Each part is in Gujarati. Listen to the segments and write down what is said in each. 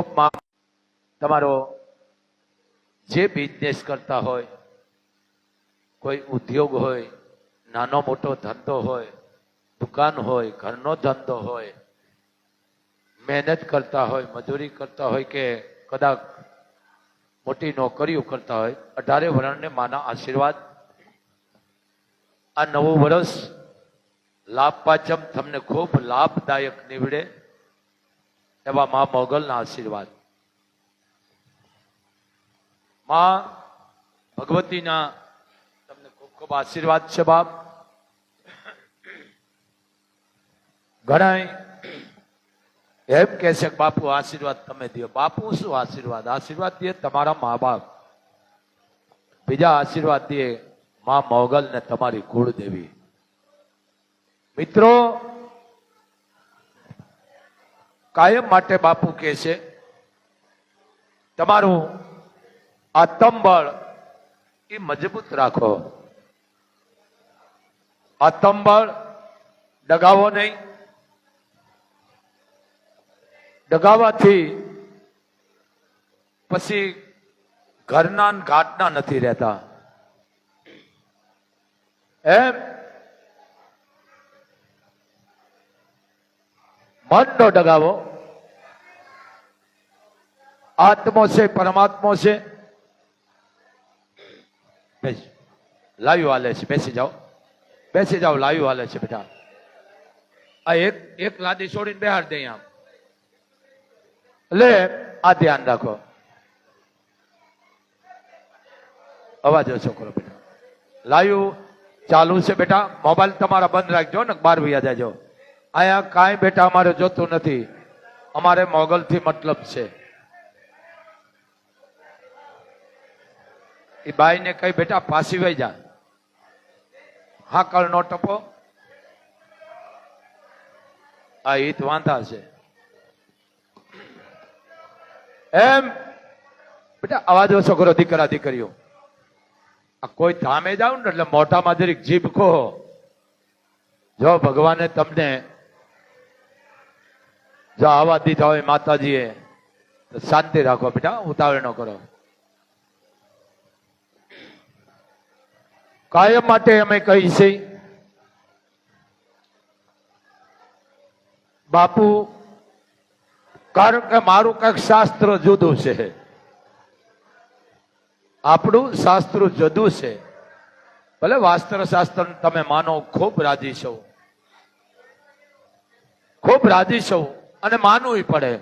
માંગ તમારો જે બિઝનેસ કરતા હોય, કોઈ ઉદ્યોગ હોય, નાનો મોટો ધંધો હોય, દુકાન હોય, ઘરનો ધંધો હોય, મહેનત કરતા હોય, મજૂરી કરતા હોય કે કદાચ મોટી નોકરીઓ કરતા હોય, અઢારે વર્ણને માના આશીર્વાદ. આ નવું વર્ષ લાભ પાચમ તમને ખૂબ લાભદાયક નીવડે. એવા મા મોગલના આશીર્વાદ. માં ભગવતીના તમને ખૂબ ખૂબ આશીર્વાદ છે બાપ. ઘણા એમ કહે છે કે બાપુ, આશીર્વાદ તમે દો બાપુ શું આશીર્વાદ? આશીર્વાદ દે તમારા મા બાપ. બીજા આશીર્વાદ દે મા મોગલ ને તમારી કુળદેવી. મિત્રો કાયમ માટે બાપુ કહે છે, તમારું આત્મબળ એ મજબૂત રાખો. આત્મબળ ડગાવો નહીં. ડગાવાથી પછી ઘરના ઘાટના નથી રહેતા. એમ મનનો ડગાવો આત્મો છે પરમાત્મો છે બેસ લાઈવ હાલે છે બેસી જાઓ બેસી જાઓ લાઈવ હાલે છે બેટા આ એક એક લાદી છોડીને બેહાર દે આમ લે આ ધ્યાન રાખો અવાજ ઓછો કરો બેટા લાઈવ ચાલુ છે બેટા મોબાઈલ તમારા બંધ રાખજો ને બાર વૈયા જાજો અહીંયા કાંઈ બેટા અમારે જોતું નથી. અમારે મોગલથી મતલબ છે. એ બાઈને કઈ બેટા પાસી વહી જા. હા, કળ નો ટપો. આ હિત વાંધા છે. એમ, બેટા અવાજ ઓછો કરો, દીકરા, દીકરીઓ. આ કોઈ ધામે જાવ ને એટલે મોઢામાં જરીક જીભ ખો જો ભગવાને તમને જો આવા દીધા હોય માતાજીએ. તો શાંતિ રાખો બેટા ઉતાવળ ન કરો. કાયમ માટે અમે કહી છે, બાપુ, કારણ કે મારું કંઈક શાસ્ત્ર જુદું છે. આપણું શાસ્ત્ર જુદું છે. ભલે વાસ્ત્ર શાસ્ત્ર તમે માનો, ખૂબ રાજી છો. ખૂબ રાજી છો. અને માનવું પડે.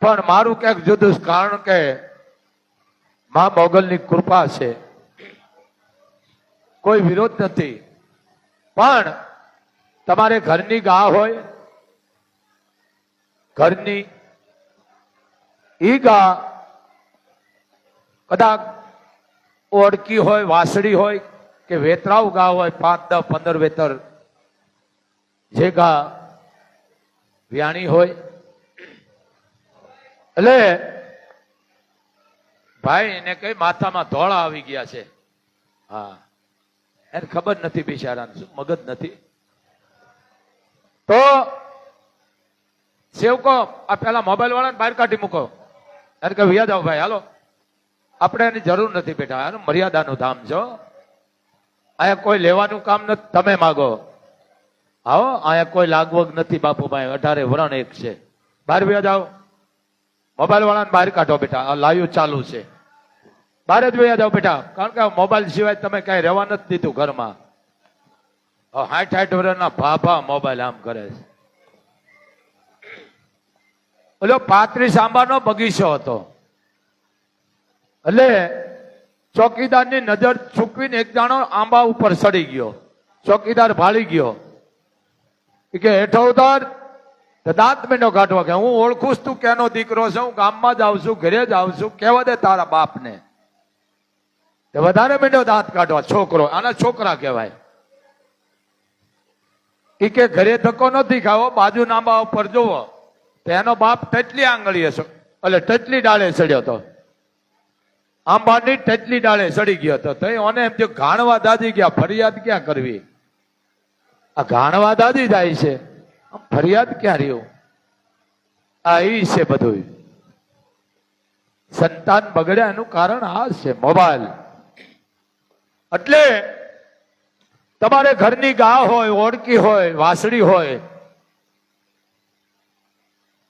પણ મારું ક્યાંક જુદું કારણ કે મા મોગલની કૃપા છે. કોઈ વિરોધ નથી. પણ તમારે ઘરની ગા હોય, ઘરની ઈ ગા કદાચ ઓળકી હોય, વાસળી હોય, કે વેતરાવ ગા હોય, પાંચ, દસ, પંદર વેતર જે ગા વ્યાણી હોય એટલે ભાઈ એને કઈ માથામાં ધોળા આવી ગયા છે. હા. એને ખબર નથી બિચારાને, શું મગજ નથી. તો સેવકો આ પેલા મોબાઈલ વાળાને બહાર કાઢી મૂકો. એને કે વ્યાજ આવો ભાઈ, હાલો. આપણે એની જરૂર નથી બેટા, આનું મર્યાદાનું ધામ છો અહીંયા કોઈ લેવાનું કામ નથી તમે માગો. આવો, અહીંયા કોઈ લાગવગ નથી બાપુભાઈ, અઢારે વરણ એક છે. બહાર વ્યાજ જાઓ. મોબાઈલ વાળાને બહાર કાઢો બેટા. આ લાઈવ ચાલુ છે. બહાર જ જાઓ બેટા. કારણ કે મોબાઈલ સિવાય તમે કઈ રહેવા નથી દીધું ઘરમાં. હાઠ હાઠ વર્ષના ભાભા મોબાઈલ આમ કરે છે. ઓલો પાંત્રીસ આંબાનો બગીચો હતો. એટલે ચોકીદારની નજર ચૂકવીને એક જાણો આંબા ઉપર સડી ગયો. ચોકીદાર ભાળી ગયો. કે, હેઠો ઉતાર. દાંત મીંડો કાઢવા કે હું ઓળખું તું કેનો દીકરો છે, હું ગામમાં જ આવું ઘરે જ આવું છું કેવા દે તારા બાપને. તે વધારે મીંડો દાંત કાઢવા, છોકરો, આના છોકરા કહેવાય. એ કે ઘરે ધક્કો નથી ખાવો, બાજુ નાંબા ઉપર જુઓ. તો એનો બાપ ટચલી આંગળીએ એટલે ટચલી ડાળે ચડ્યો હતો આંબાની ટચલી ડાળે ચડી ગયો હતો તો ઓને એમ થયું, ઘાણવા દાદી ગયા, ફરિયાદ ક્યાં કરવી? આ ઘાણવા દાદી જાય છે. ફરિયાદ ક્યાં રહ્યો? આ એ છે બધું સંતાન બગડ્યા એનું કારણ આ છે, મોબાઈલ. એટલે તમારે ઘરની ગા હોય ઓળકી હોય, વાસળી હોય,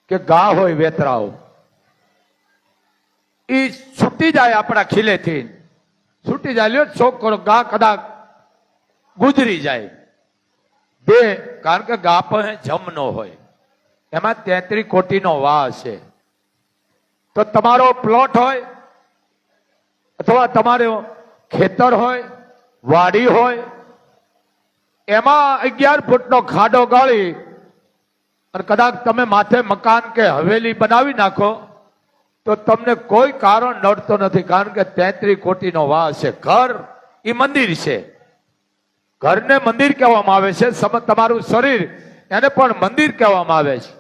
કે ગા હોય, વેતરાઓ. એ છૂટી જાય આપણા ખીલેથી. છૂટી જાય લ્યો, છોકરો, ગા કદાચ ગુજરી જાય. બે. કારણ કે ગા પણ જમ ન હોય. એમાં તેત્રી કોટીનો વા છે. તો તમારો પ્લોટ હોય અથવા તમારો ખેતર હોય વાડી હોય એમાં અગિયાર ફૂટનો ખાડો ગાળી અને કદાચ તમે માથે મકાન કે હવેલી બનાવી નાખો તો તમને કોઈ કારણ નડતો નથી કારણ કે તેત્રી કોટીનો વાહ છે. ઘર એ મંદિર છે. ઘરને મંદિર કહેવામાં આવે છે. તમારું શરીર એને પણ મંદિર કહેવામાં આવે છે.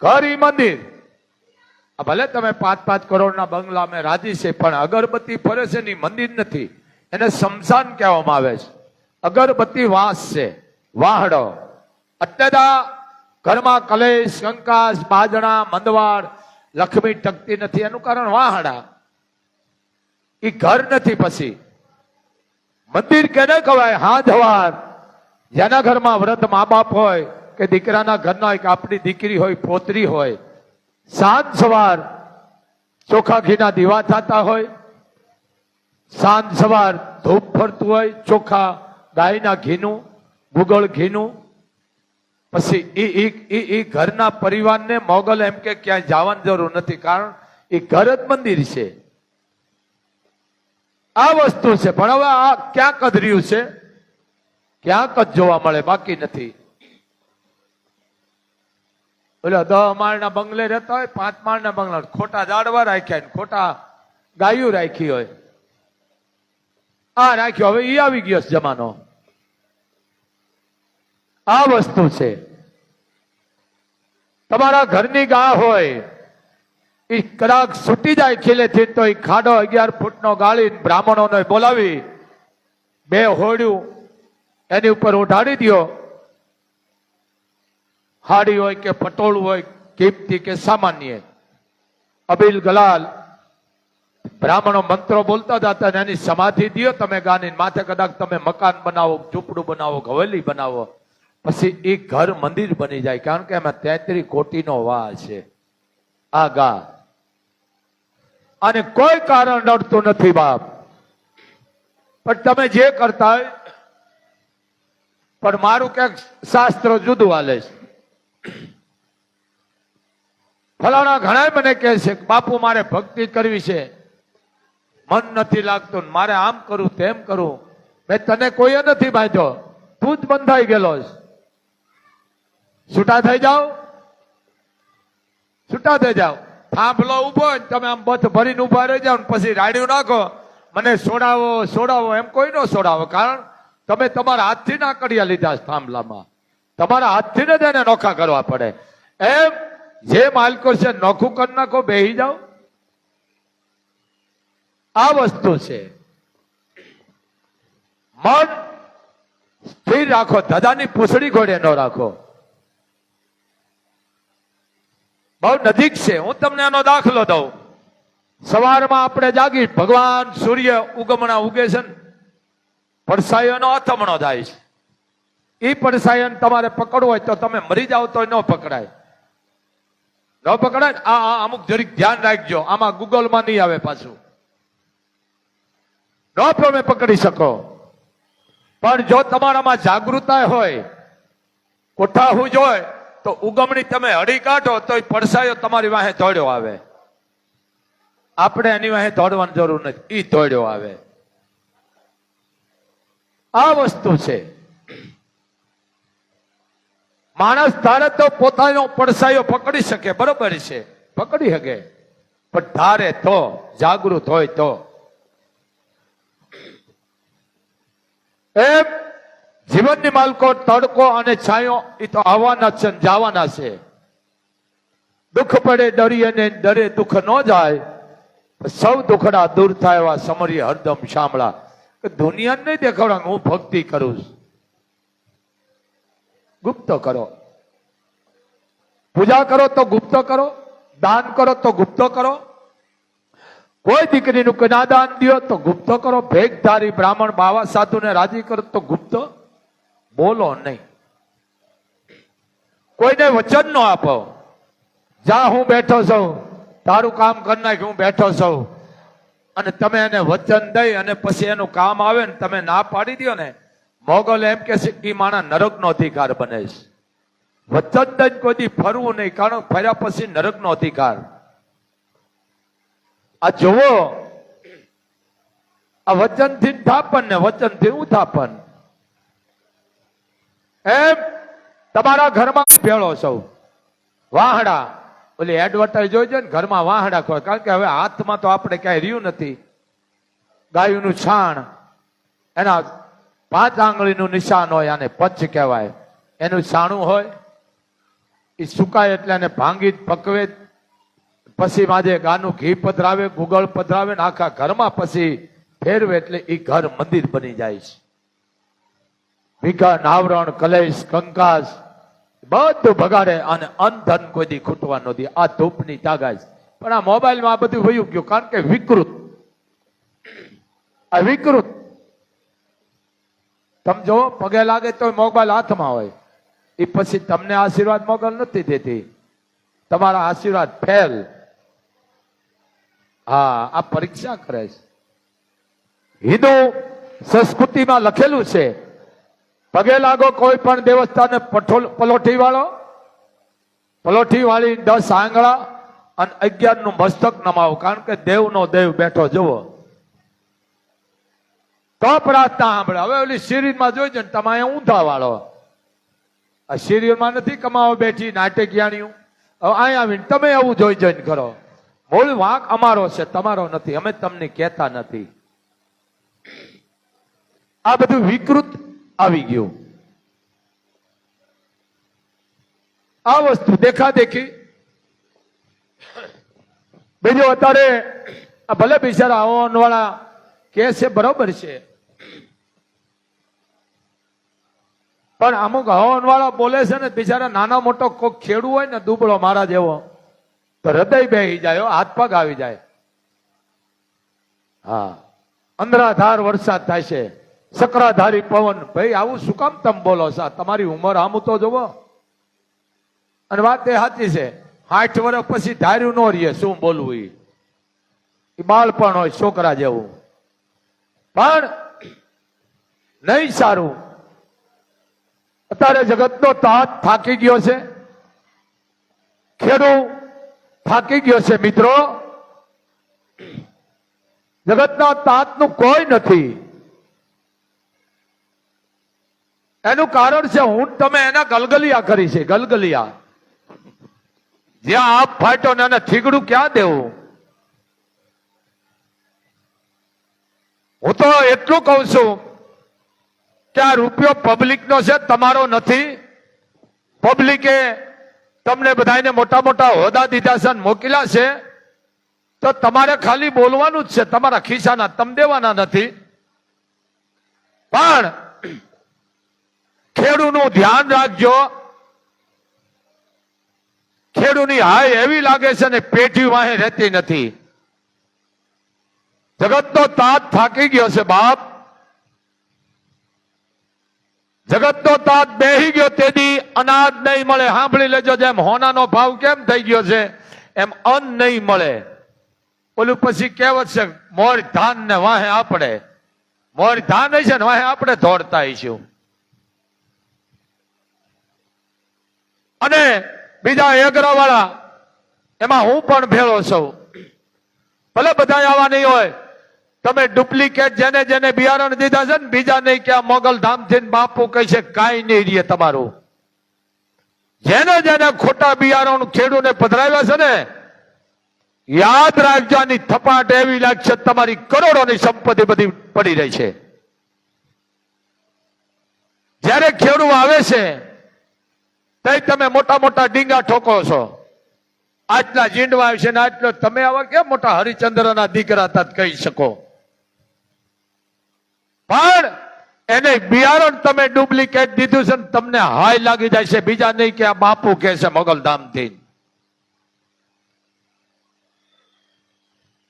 ઘર ઈ મંદિર. ભલે તમે પાંચ પાંચ કરોડના બંગલા મેં રાજી છે, પણ અગરબત્તી ફરે છે ને મંદિર નથી. એને શમશાન કહેવામાં આવે છે. અગરબત્તી વાસ છે. વાહડો. અત્યદા ઘરમાં કલેશ, કંકાસ, બાજણા, મંદવાડ, લક્ષ્મી ટકતી નથી. એનું કારણ વાહડા. એ ઘર નથી પછી. મંદિર કેને કહેવાય હા જવાર જેના ઘરમાં વ્રત મા બાપ હોય, કે દીકરાના ઘરના એક આપણી દીકરી હોય, પોતરી હોય, સાંજ સવાર ચોખા ઘીના દીવા થતા હોય, સાંજ સવાર ધૂપ ફરતું હોય, ચોખા ગાયના ઘીનું, ગુગળ ઘીનું. પછી એ એ એ ઘરના પરિવારને મોગલ એમ કે ક્યાંય જવાની જરૂર નથી, કારણ એ ઘર જ મંદિર છે. આ વસ્તુ છે. પણ હવે આ ક્યાંક જ રહ્યું છે? ક્યાંક જ જોવા મળે, બાકી નથી. એટલે દહ માળના બંગલે રહેતા હોય, પાંચ માળના બંગલા ખોટા ઝાડવા રાખ્યા ને ખોટા ગાયું રાખી હોય. આ રાખ્યો. હવે એ આવી ગયો જમાનો. આ વસ્તુ છે. તમારા ઘરની ગા હોય એ કડાક છૂટી જાય ખીલેથી તો એ ખાડો અગિયાર ફૂટનો ગાળી બ્રાહ્મણોને બોલાવી. બે હોડ્યું એની ઉપર ઉઢાડી દ્યો. હાડી હોય કે પટોળું હોય, કિંમતી કે સામાન્ય. અબીલ ગલાલ બ્રાહ્મણો મંત્રો બોલતા જતા અને એની સમાધિ દો તમે ગાની માથે કદાચ તમે મકાન બનાવો, ઝૂંપડું બનાવો હવેલી બનાવો. પછી એ ઘર મંદિર બની જાય, કારણ કે એમાં તેત્રી કોટીનો વા છે. આ ગા અને કોઈ કારણ નડતું નથી, બાપ. પણ તમે જે કરતા હોય, પણ મારું ક્યાંક શાસ્ત્ર જુદું હાલે છે. ફલાણા ઘણા મને કહે છે બાપુ, મારે ભક્તિ કરવી છે. મન નથી લાગતું મારે આમ કરું, તેમ કરું. મેં તને કોઈએ નથી બાંધ્યો. તું જ બંધાઈ ગયેલો છૂટા થઈ જાઓ. છૂટા થઈ જાઓ. થાંભલો ઊભો ને તમે આમ બથ ભરીને ઊભા રહી જાઓ પછી રાડ્યું નાખો. મને સોડાવો સોડાવો. એમ કોઈ ન સોડાવો. કારણ તમે તમારા હાથથી ના કર્યા લીધા થાંભલામાં. તમારા હાથથી જ એને નોખા કરવા પડે. એમ જે માલકો છે નોખું કરી નાખો, બેહી જાઓ. આ વસ્તુ છે. મન સ્થિર રાખો. દાદાની પૂછડી ઘોડે ન રાખો. બહુ નજીક છે. હું તમને એનો દાખલો દઉં. સવારમાં આપણે જાગી ભગવાન સૂર્ય ઉગમણા ઉગે છે ને પડસાયોનો અથમણો થાય છે. એ પડસાયન તમારે પકડવો હોય તો તમે મરી જાઓ તો ન પકડાય. ન પકડાય આ આ અમુક જરીક ધ્યાન રાખજો. આમાં ગૂગલમાં નહીં આવે પાછું. ન તમે પકડી શકો. પણ જો તમારામાં જાગૃતતા હોય કોઠા હું જોય તો ઉગમણી તમે હળી કાઢો તો પડસાયો તમારી વાહે દોડ્યો આવે. આપણે એની વાહે દોડવાની જરૂર નથી. એ દોડ્યો આવે. આ વસ્તુ છે. માણસ ધારે તો પોતાનો પડસાયો પકડી શકે, બરોબર છે. પકડી શકે. પણ ધારે તો, જાગૃત હોય તો. એમ જીવનની માલકો તડકો અને છાંયો એ તો આવવાના છે જવાના છે. દુઃખ પડે, ડરી અને ડરે દુઃખ ન જાય સૌ દુખડા દૂર થાય એવા સમરી હરદમ શામળા. દુનિયાને નહીં દેખાડવા હું ભક્તિ કરું છું. ગુપ્ત કરો. પૂજા કરો તો ગુપ્ત કરો, દાન કરો તો ગુપ્ત કરો. કોઈ દીકરીનું કનાદાન દો તો ગુપ્ત કરો. ભેગધારી બ્રાહ્મણ બાવા સાધુને રાજી કરો તો ગુપ્ત. બોલો નહીં. કોઈને વચન ન આપો. જા હું બેઠો છું, તારું કામ કરી નાખ, હું બેઠો છું. અને તમે એને વચન દઈ અને પછી એનું કામ આવે ને તમે ના પાડી દો ને, મોગલ એમ કે છે કે માણા નરકનો અધિકાર બને છે. વચન દઈને કોઈ ફરવું નહીં, કારણ ફર્યા પછી નરકનો અધિકાર. આ જુઓ, આ વચનથી થાપન ને વચનથી ઉથાપન એમ તમારા ઘરમાં ભેળો સૌ વાહડા, ઓલી એડવર્ટાઈઝ જોઈજો ને ઘરમાં વાહડા ખોય કારણ કે હવે હાથમાં તો આપણે ક્યાંય રહ્યું નથી. ગાયનું છાણ, એના પાંચ આંગળીનું નિશાન હોય આને પચ કહેવાય. એનું છાણું હોય, એ સુકાય એટલે એને ભાંગી પકવે. પછી માજે ગાનું ઘી પધરાવે, ગુગળ પધરાવે ને આખા ઘરમાં પછી ફેરવે એટલે એ ઘર મંદિર બની જાય છે. વિઘન આવરણ કલેશ, કંકાસ, બધું ભગાડે અને અંધન કોઈ ખૂટવા નથી આ ધૂપની તાગાજ. પણ આ મોબાઈલમાં આ બધું વયું ગયું કારણ કે વિકૃત. આ વિકૃત. તમે પગે લાગે તો મોબાઈલ હાથમાં હોય. એ પછી તમને આશીર્વાદ મોગલ નથી દેતી. તમારા આશીર્વાદ ફેલ. હા, આ પરીક્ષા કરે છે. હિન્દુ સંસ્કૃતિમાં લખેલું છે પગે લાગો કોઈ પણ દેવસ્થાને પલોઠી વાળો પલોઠી વાળી દસ આંગળા અને અગિયારનું મસ્તક નમાવો. કારણ કે દેવનો દેવ બેઠો, જુઓ. તો પ્રાર્થના સાંભળે હવે ઓલી શિરીરમાં જોઈ ને તમે ઊંધા વાળો આ શિરીરમાં નથી કમાવો બેઠી, નાટકિયાણીઓ. હવે અહીંયા આવીને તમે એવું જોઈ જોઈને કરો મૂળ વાંક અમારો છે, તમારો નથી. અમે તમને કહેતા નથી. આ બધું વિકૃત આવી ગયું. આ વસ્તુ દેખા દેખી બીજું અત્યારે ભલે બિચારા વાળા કે છે, બરોબર છે. પણ અમુક હવનવાળા બોલે છે ને, બિચારા નાનો મોટો કોક ખેડૂ હોય ને, દુબળો મારા જેવો તો હૃદય બેહી જાય હાથ પગ આવી જાય. હા, અંધરાધાર વરસાદ થાય છે. સકરાધારી પવન, ભાઈ આવું શું કામ તમે બોલો સા તમારી ઉંમર આમ તો જોવો અને વાત એ સાચી છે, આઠ વર્ષ પછી ધાર્યું ન રહીએ, શું બોલવું એ બાળપણ હોય, છોકરા જેવું. પણ નહીં સારું. અત્યારે જગતનો તાત થાકી ગયો છે. ખેડૂ થાકી ગયો છે, મિત્રો. જગતના તાતનું કોઈ નથી. એનું કારણ છે હું તમે એના ગલગલિયા કરી છે, ગલગલિયા. જ્યાં આપ ફાટો ને એને થીગડું ક્યાં દેવું? હું તો એટલું કહું છું કે આ રૂપિયો પબ્લિકનો છે, તમારો નથી. પબ્લિકે તમને બધાને મોટા મોટા હોદા દીધા છે મોકલ્યા છે. તો તમારે ખાલી બોલવાનું જ છે, તમારા ખિસ્સાના, તમ દેવાના નથી. પણ ખેડૂનું ધ્યાન રાખજો. ખેડૂની હાય એવી લાગે છે ને પેઢી વાહે રહેતી નથી. જગતનો તાત થાકી ગયો છે બાપ. જગતનો તાત બેહી ગયો તેથી અનાજ નહીં મળે. સાંભળી લેજો જેમ હોનાનો ભાવ કેમ થઈ ગયો છે? એમ અન્ન નહીં મળે. ઓલું પછી કહેવત છે, મોર ધાન ને વાહે આપણે. મોર ધાન હશે ને વાહે આપણે દોડતા હઈશું અને બીજા એગરા વાળા એમાં હું પણ ભેળો છું. ભલે બધા આવા નહીં હોય, તમે ડુપ્લિકેટ જેને જેને બિયારણ દીધા છે ને, બીજા નહીં કે આ મોગલ ધામથી બાપુ કહે છે, કાંઈ નહીં રે તમારું. જેને જેને ખોટા બિયારણ ખેડૂને પધરાવ્યા છે ને, યાદ રાખજાની થપાટ એવી લાગશે તમારી કરોડોની સંપત્તિ બધી પડી રહી છે. જ્યારે ખેડૂ આવે છે તઈ તમે મોટા મોટા ડીંગા ઠોકો છો. આટલા જીંડવા છે ને આટલો તમે આવા કેમ મોટા હરિચંદ્રના દીકરા તા કહી શકો? પણ એને બિયારણ તમે ડુપ્લિકેટ દીધું છે ને તમને હાય લાગી જાય છે. બીજા નહીં કે આ બાપુ કે છે મોગલધામથી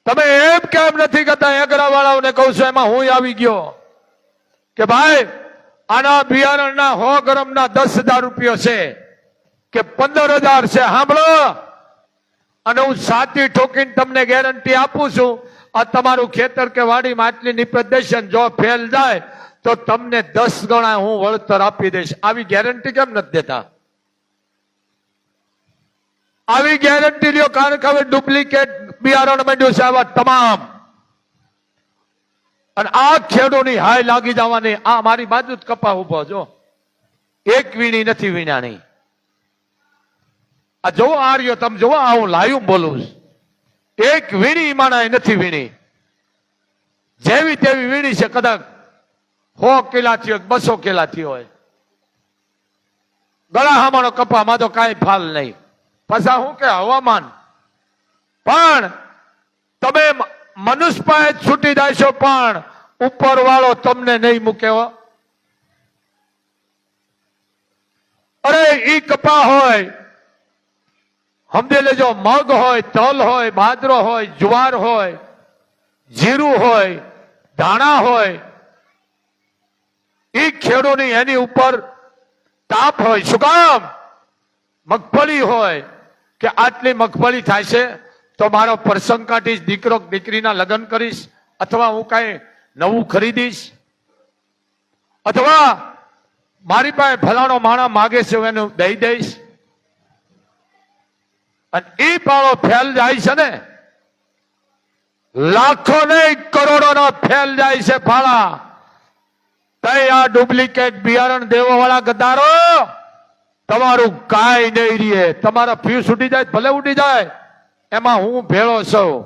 તમે એમ કેમ નથી કરતા એગરા વાળાઓને કહું છું, એમાં હું આવી ગયો કે ભાઈ, આના બિયારણના હો ગરમના દસ હજાર રૂપિયો છે. કે પંદર હજાર છે, સાંભળો. અને હું સાચી ઠોકીને તમને ગેરંટી આપું છું, આ તમારું ખેતર કે વાડીમાં આટલી નિપજ જો ફેલ જાય, તો તમને દસ ગણા હું વળતર આપી દઈશ. આવી ગેરંટી કેમ નથી દેતા? આવી ગેરંટી લ્યો, કારણ કે હવે ડુપ્લિકેટ બિયારણ માંડ્યું છે, આવા તમામ. અને આ ખેડૂની હાય લાગી જવાની, આ મારી બાજુ જ કપા ઊભો જો એક વીણી નથી વીણાણી આ જોવો આ રહ્યો તમે જોવો આ હું લાયું બોલું એક વીણી માણાએ નથી વીણી. જેવી તેવી વીણી છે કદાચ સો કિલાથી હોય બસો કિલાથી હોય. ગળા હામાનો કપામાં તો કાંઈ ફાલ નહીં. પાછા હું કે હવામાન? પણ તમે મ- મનુષ્ય પાસે છૂટી જાય પણ ઉપર વાળો તમને નહીં મૂકે અરે ઈ કપા હોય સમજી લેજો, મગ હોય, તલ હોય, બાજરો હોય, જુવાર હોય, જીરું હોય, ધાણા હોય એ ખેડૂની એની ઉપર તાપ હોય. શું કામ? મગફળી હોય. કે આટલી મગફળી થાય છે તો મારો પ્રસંગ કાઢીશ, દીકરો દીકરીના લગ્ન કરીશ, અથવા હું કઈ નવું ખરીદીશ. અથવા મારી પાસે ફલાણો માણા માગે છે એનું દઈ દઈશ. અને એ પાળો ફેલ જાય છે ને લાખો નહીં કરોડો નો ફેલ જાય છે ફાળા તઈ આ ડુપ્લિકેટ બિયારણ દેવા વાળા ગદારો તમારું કાંઈ નહીં રીએ. તમારા ફ્યુઝ ઉડી જાય, ભલે ઉડી જાય. એમાં હું ભેળો છું.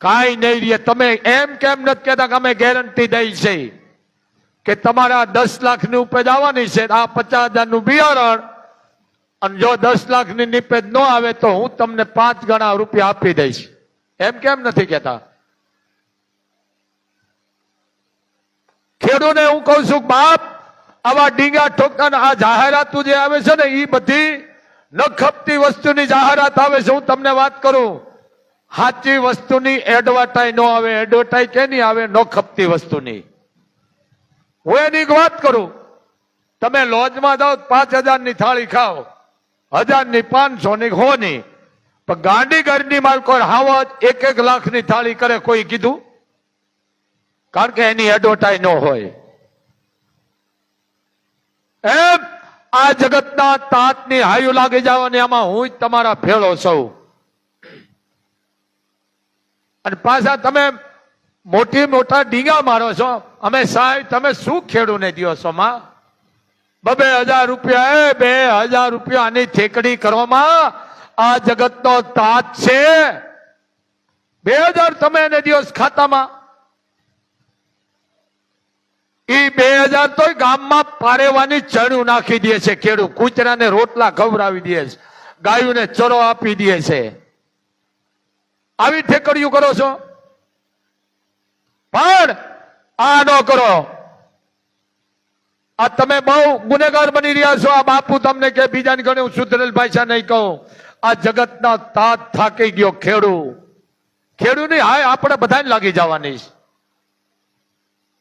કાંઈ નહીં રીએ. તમે એમ કેમ નથી કહેતા કે અમે ગેરંટી દઈ છે? કે તમારા દસ લાખની ઉપજ આવવાની છે, આ પચાસ હજારનું બિયારણ અને જો દસ લાખની નિપેજ ન આવે તો હું તમને પાંચ ગણા રૂપિયા આપી દઈશ. એમ કેમ નથી કેતા ખેડૂને હું કહું છું, બાપ, આવા ડીંગા ઠોકતા આ જાહેરાતો જે આવે છે ને એ બધી ન ખપતી વસ્તુની જાહેરાત આવે છે. હું તમને વાત કરું સાચી વસ્તુની એડવર્ટાઈ ન આવે એડવર્ટાઈ કેની આવે? ન ખપતી વસ્તુની. હું એની વાત કરું, તમે લોજમાં જાઓ, પાંચ હજારની થાળી ખાઓ. હજારની પાંચસો ની હો ની પણ ગાંડી ઘરની માલ કોઈ હાવ એક એક લાખની થાળી કરે કોઈ કીધું? કારણ કે એની એડવર્ટાઈઝ ન હોય. એમ આ જગતના તાતની હાયુ લાગી જવાની આમાં હું જ તમારા ભેળો સૌ અને પાછા તમે મોટી મોટા ડીંગા મારો છો. અમે સાહેબ, તમે શું ખેડૂને દ્યો છો બબે હજાર રૂપિયા એ, બે હજાર રૂપિયા આની ઠેકડી કરવામાં આ જગતનો તાત છે. બે હજાર તમે એને દિવસ ખાતામાં. ઈ બે હજાર તો ગામમાં પારેવાની ચણું નાખી દે છે ખેડૂત. કૂતરાને રોટલા ખવડાવી દે છે. ગાયોને ચરો આપી દે છે. આવી ઠેકડીઓ કરો છો? પણ આ ન કરો. આ તમે બહુ ગુનેગાર બની રહ્યા છો. આ બાપુ તમને કે બીજાને ગણે હું સુધરેલ ભાષા નહીં કહું. આ જગતના તાત થાકી ગયો ખેડૂ. ખેડૂની હાય આપણે બધાને લાગી જવાની છે.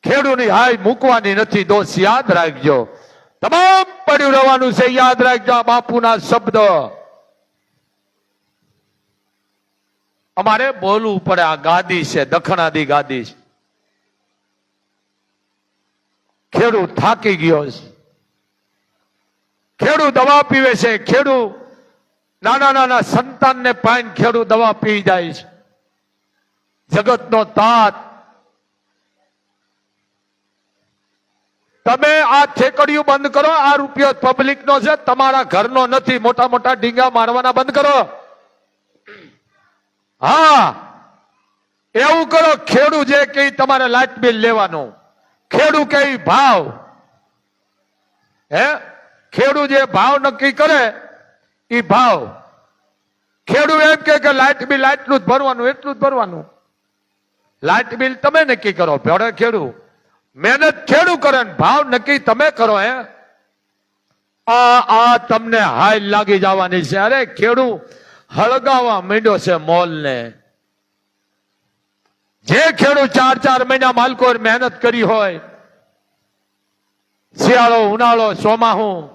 ખેડૂની હાય મૂકવાની નથી, દોષ યાદ રાખજો. તમામ પડ્યું રહેવાનું છે, યાદ રાખજો આ બાપુના શબ્દ. અમારે બોલવું પડે, આ ગાદી છે, દખણાદી ગાદી છે. ખેડૂત થાકી ગયો છે. ખેડૂત દવા પીવે છે. ખેડૂત નાના નાના સંતાનને પાઈન ખેડૂત દવા પી જાય છે. જગતનો તાત. તમે આ ઠેકડિયું બંધ કરો. આ રૂપિયો પબ્લિક નો છે. તમારા ઘરનો નથી. મોટા મોટા ડીંગા મારવાના બંધ કરો. હા. એવું કરો. ખેડૂત જે કે તમારે લાઇટ બિલ લેવાનું. ખેડૂત કે ભાવ? હે? ખેડૂ જે ભાવ નક્કી કરે એ ભાવ. ખેડૂ એમ કે લાઇટ બિલ આટલું જ ભરવાનું, એટલું જ ભરવાનું. લાઇટ બિલ તમે નક્કી કરો ભેડે ખેડૂ મહેનત ખેડૂ કરે ભાવ નક્કી તમે કરો, હે? આ આ તમને હાય લાગી જવાની છે. અરે ખેડૂ હળગાવા માંડ્યો છે મોલ ને જે ખેડૂત ચાર ચાર મહિના માલકો મહેનત કરી હોય, શિયાળો, ઉનાળો, ચોમાહું,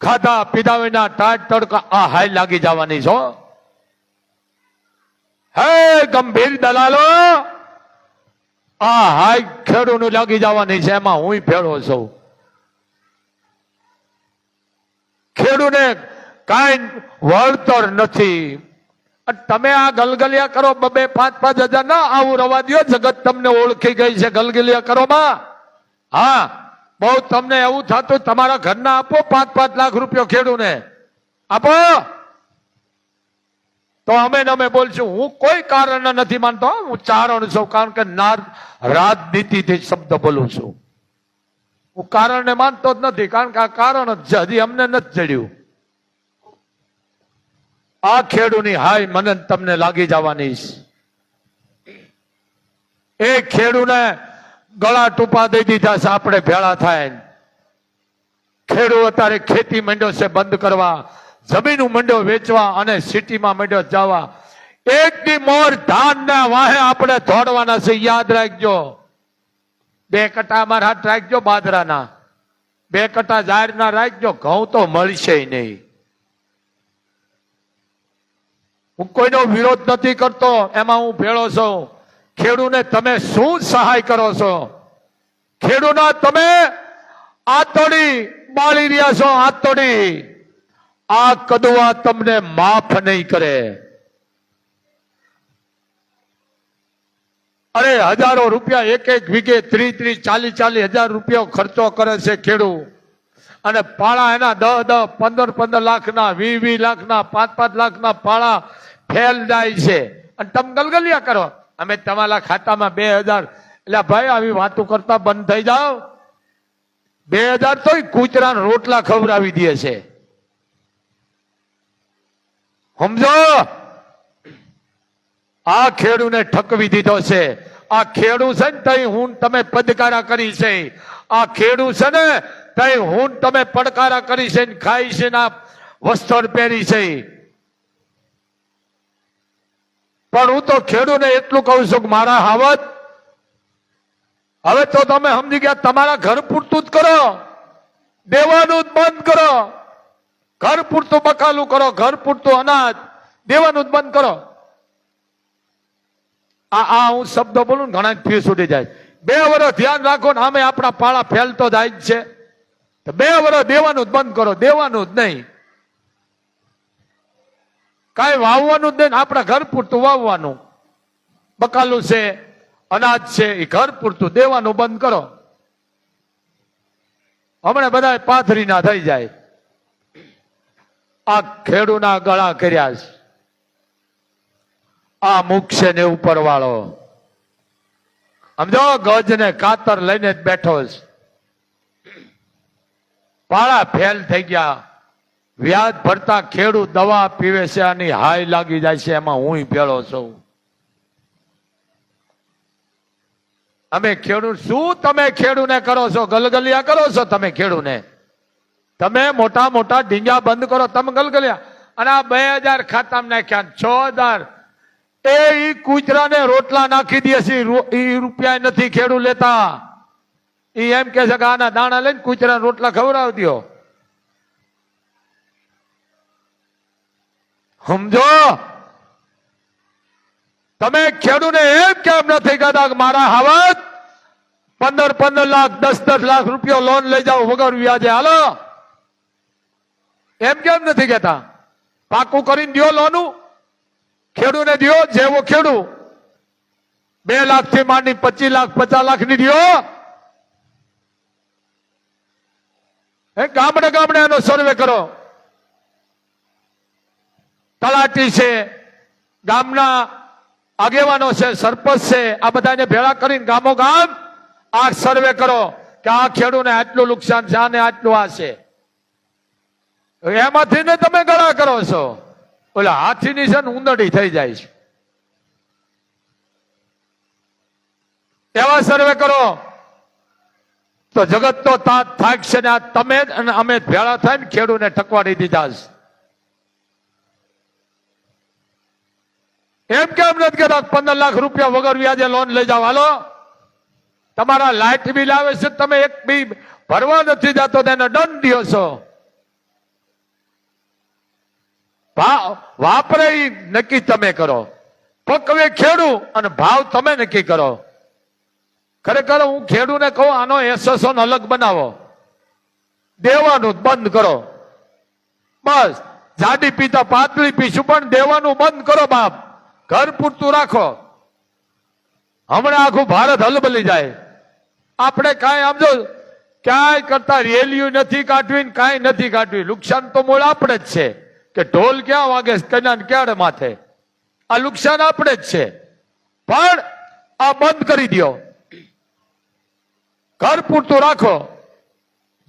ખાધા પીધા વિના ટાટ તડકા, આ હાઈ લાગી જવાની છો? હે ગંભીર દલાલો, આ હાઈ ખેડૂત લાગી જવાની છે, એમાં હું ફેળો છું. ખેડૂને કાંઈ વળતર નથી. તમે આ ગલગલિયા કરો, બબે પાંચ પાંચ હજાર ના, આવું રવા દ્યો, જગત તમને ઓળખી ગઈ છે ગલગલિયા કરો માં હા, બહુ તમને એવું થતું, તમારા ઘરના આપો પાંચ પાંચ લાખ રૂપિયો ખેડૂને. આપો. તો અમે અમે બોલશું, હું કોઈ કારણ નથી માનતો, હું ચારણ છું, કારણ કે રાજનીતિથી શબ્દ બોલું છું. હું કારણને માનતો જ નથી, કારણ કે આ કારણ જ હજી અમને નથી જડ્યું. આ ખેડૂની હાય મને તમને લાગી જવાની એ ખેડૂને ગળા ટૂંપા દઈ દીધા છે, આપણે ભેળા થાય ખેડૂ અત્યારે ખેતી માંડ્યો છે, બંધ કરવા. જમીન મંડ્યો વેચવા અને સિટીમાં મંડ્યો જવા. એક દી મોર ધાન ના વાહે આપણે દોડવાના છે, યાદ રાખજો. બે કટા હાથ રાખજો, બાજરાના. બે કટા જાહેરના રાખજો, ઘઉં તો મળશે નહીં. હું કોઈનો વિરોધ નથી કરતો, એમાં હું ભેળો છું. ખેડૂને તમે શું સહાય કરો છો? ખેડૂના તમે આતોડી બાળી રહ્યા છો આતોડી આ કદવા તમને માફ નહીં કરે. અરે, હજારો રૂપિયા એક એક વીઘે ત્રીસ ત્રીસ ચાલીસ ચાલીસ હજાર રૂપિયા ખર્ચો કરે છે ખેડૂત અને પાળા એના દસ દસ પંદર પંદર લાખના વી વી લાખના પાંચ પાંચ લાખના પાળા ફેલ જાય છે. અને તમે ગલગલિયા કરો. અમે તમારા ખાતામાં બે હજાર એટલે ભાઈ, આવી વાતો કરતા બંધ થઈ જાઓ. બે હજાર તોય કૂતરા રોટલા ખવડાવી દે છે. સમજો? આ ખેડૂને ઠકવી દીધો છે. આ ખેડૂ છે ને તઈ હું તમે પદકારા કરી છે. આ ખેડૂ છે ને તઈ હું તમે પડકારા કરી છે ને ખાઈ છે ને વસ્ત્ર પહેરી છે. પણ હું તો ખેડૂને એટલું કહું છું કે મારા હાવત હવે તો તમે સમજી ગયા તમારા ઘર પૂરતું જ કરો. દેવાનું જ બંધ કરો. ઘર પૂરતું બકાલું કરો, ઘર પૂરતું અનાજ, દેવાનું જ બંધ કરો. આ આ હું શબ્દ બોલું ઘણા ફી છૂટી જાય. બે વર્ષ ધ્યાન રાખો ને આમે આપણા પાળા ફેલતો જાય છે. બે વર્ષ દેવાનું જ બંધ કરો, દેવાનું જ નહીં. કાંઈ વાવવાનું જ નહીં, આપણા ઘર પૂરતું વાવવાનું. બકાલું છે, અનાજ છે, એ ઘર પૂરતું, દેવાનું બંધ કરો. હમણાં બધા પાથરીના થઈ જાય. આ ખેડૂના ગળા કર્યા છે. આ મુખશે ને ઉપર વાળો સમજો ગજ ને કાતર લઈને જ બેઠો છે. પાળા ફેલ થઈ ગયા. વ્યાજ ભરતા ખેડૂત દવા પીવે છે આની હાય લાગી જાય છે, એમાં હું ભેળો છું. અમે ખેડૂત, શું તમે ખેડૂને કરો છો? ગલગલિયા કરો છો તમે ખેડૂને? તમે મોટા મોટા ઢીંગા બંધ કરો, તમે ગલગલિયા. અને આ બે હજાર ખાતામાં નાખ્યા છ હજાર. એ ઈ કૂતરાને રોટલા નાખી દે છે એ રૂપિયા નથી ખેડૂત લેતા. ઈ એમ કે છે કે આના દાણા લઈને કૂતરાને રોટલા ખવડાવી દો સમજો? તમે ખેડૂને એમ કેમ નથી કહેતા કે મારા હાવત પંદર પંદર લાખ, દસ દસ લાખ રૂપિયો લોન લઈ જાઓ, વગર વ્યાજે. હાલો. એમ કેમ નથી કહેતા? પાકું કરીને દો લોનું ખેડૂને દો જેવો ખેડૂ. બે લાખથી માંડી પચીસ લાખ, પચાસ લાખની દો ગામડે ગામડે એનો સર્વે કરો. તલાટી છે, ગામના આગેવાનો છે, સરપંચ છે, આ બધાને ભેળા કરીને ગામો ગામ આ સર્વે કરો કે આ ખેડૂને આટલું નુકસાન છે, આને આટલું આ છે. એમાંથી ને તમે ગળા કરો છો. ઓલા હાથીની છે ને ઉંદડી થઈ જાય છે. એવા સર્વે કરો. તો જગત તો તાત થાકશે ને આ તમે અને અમે ભેળા થઈને ખેડૂને ઠકવાડી દીધા છે. એમ કેમ નથી કહેતા પંદર લાખ રૂપિયા વગર વ્યાજે લોન લઈ જાવ હાલો? તમારા લાઇટ બિલ આવે છે, તમે એક બી ભરવા નથી જતો તેને દંડ દ્યો છો. વાપરે નક્કી તમે કરો. પકવે ખેડું અને ભાવ તમે નક્કી કરો. ખરેખર હું ખેડૂને કહું, આનો એસએસઓ અલગ બનાવો. દેવાનું બંધ કરો. બસ. જાડી પીતા પાતળી પીશું, પણ દેવાનું બંધ કરો બાપ. ઘર પૂરતું રાખો. હમણાં આખું ભારત હલબલી જાય. આપણે કાંઈ આમ જો ક્યાંય કરતા રેલીઓ નથી કાઢવી ને કાંઈ નથી કાઢવી. નુકસાન તો મૂળ આપણે જ છે. કે ઢોલ ક્યાં વાગે, કન્યા ક્યારે માથે આ નુકસાન આપણે જ છે. પણ આ બંધ કરી દ્યો. ઘર પૂરતું રાખો.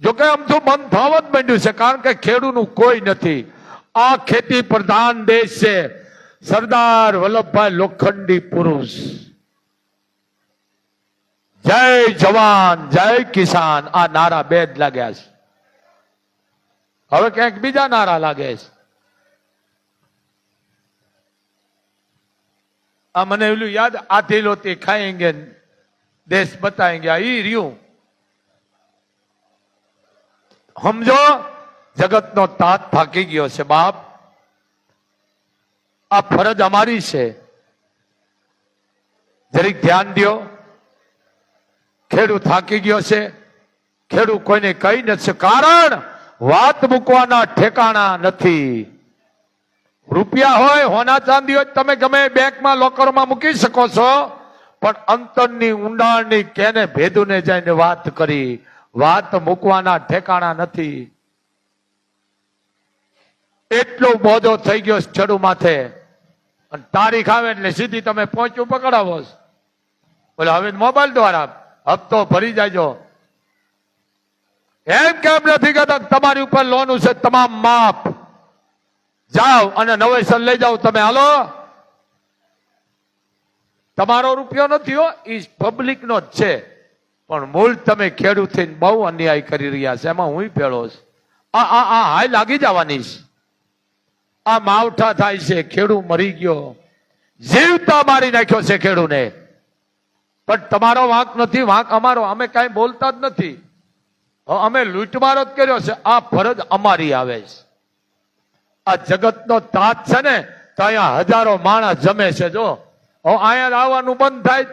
જોકે આમ તો બંધ થવા જ માંડ્યું છે, કારણ કે ખેડૂતનું કોઈ નથી. આ ખેતી પ્રધાન દેશ છે. सरदार वल्लभ भाई लोखंडी पुरुष। जय जवान, जय किसान। आ नारा बेद लगे हम क्या बीजा नारा लगे आ मैंने बोलू याद आते लोते खाएँगे देश बताएँगे आई रू समझो जगत नो तात फाकी गो से बाप આ ફરજ અમારી છે. જરીક ધ્યાન દો ખેડૂત થાકી ગયો છે. ખેડૂત કોઈને કહી નથી કારણ વાત મૂકવાના ઠેકાણા નથી. રૂપિયા હોય, હોના ચાંદી હોય, તમે ગમે બેંકમાં, લોકરમાં મૂકી શકો છો. પણ અંતરની ઊંડાણની કેને ભેદુને જઈને વાત કરી? વાત મૂકવાના ઠેકાણા નથી. એટલો બોધો થઈ ગયો ચડુ માથે. અને તારીખ આવે એટલે સીધી તમે પહોંચ્યું પકડાવો બોલે, હવે મોબાઈલ દ્વારા હપ્તો ભરી જાયજો એમ કેમ નથી કહેતા તમારી ઉપર લોન છે, તમામ માફ જાઓ અને નવેસર લઈ જાઓ તમે. હાલો? તમારો રૂપિયો નથી હો એ પબ્લિક નો જ છે. પણ મૂળ તમે ખેડૂત થઈને બહુ અન્યાય કરી રહ્યા છે. એમાં હું ભેળો છું. આ આ આ હાય લાગી જવાની છે. આ માવઠા થાય છે, ખેડૂ મરી ગયો. જીવતા મારી નાખ્યો છે ખેડૂને. પણ તમારો વાંક નથી, વાંક અમારો, અમે કાંઈ બોલતા જ નથી. અમે લૂંટમારો જ કર્યો છે, આ ફરજ અમારી આવે છે. આ જગતનો તાત છે ને, તો અહીંયા હજારો માણસ જમે છે, જો. અહીંયા આવવાનું બંધ થાય.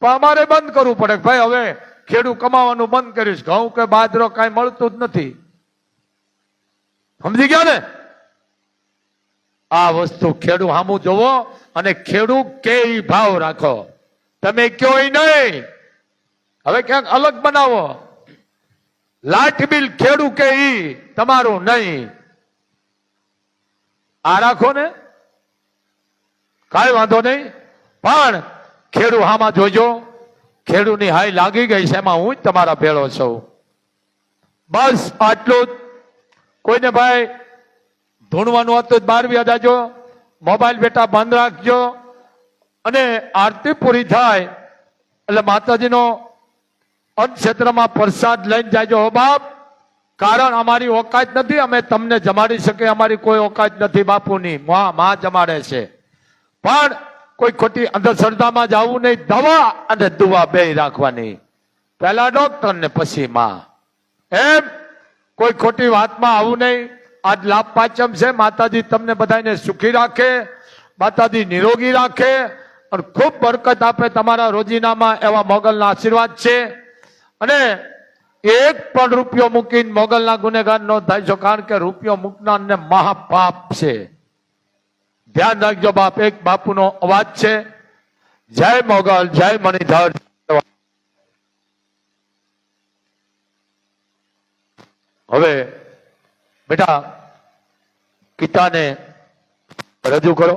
પણ અમારે બંધ કરવું પડે ભાઈ, હવે ખેડૂત કમાવાનું બંધ કરીશ ઘઉં કે બાજરો કાંઈ મળતું જ નથી. સમજી ગયા ને? આ વસ્તુ ખેડૂ સામું જોવો અને ખેડૂત કે ભાવ રાખો. તમે કયો નહીં? હવે ક્યાંક અલગ બનાવો. લાઠ બિલ ખેડૂ કે તમારું નહીં. આ રાખો ને. કઈ વાંધો નહીં. પણ ખેડૂ હામાં જોજો, ખેડૂની હાઈ લાગી ગઈ છે એમાં હું તમારા ભેળો છું. બસ આટલું કોઈને ભાઈ ધૂણવાનું હતું બહાર વ્યા જાજો મોબાઈલ બેટા બંધ રાખજો. અને આરતી પૂરી થાય એટલે માતાજીનો ક્ષેત્રમાં પ્રસાદ લઈને જાજો હો બાપ. કારણ અમારી ઓકાત નથી, અમે તમને જમાડી શકીએ, અમારી કોઈ ઓકાત નથી બાપુની. માં માં જમાડે છે. પણ કોઈ ખોટી અંધશ્રદ્ધામાં જવું નહીં, દવા અને દુવા બે રાખવાની. પહેલા ડોક્ટર ને પછી માં. એમ કોઈ ખોટી વાતમાં આવું નહીં. આજ લાભ પાંચમ છે. માતાજી તમને બધાને સુખી રાખે, માતાજી નિરોગી રાખે અને ખૂબ બરકત આપે તમારા રોજીનામાં એવા મોગલના આશીર્વાદ છે. અને એક પણ રૂપિયો મૂકીને મોગલના ગુનેગાર નો થાય છો કારણ કે રૂપિયો મૂકનારને મહાપાપ છે. ધ્યાન રાખજો બાપ, એક બાપુનો અવાજ છે. જય મોગલ, જય મણિધર. હવે બેટા પિતાને રજૂ કરો.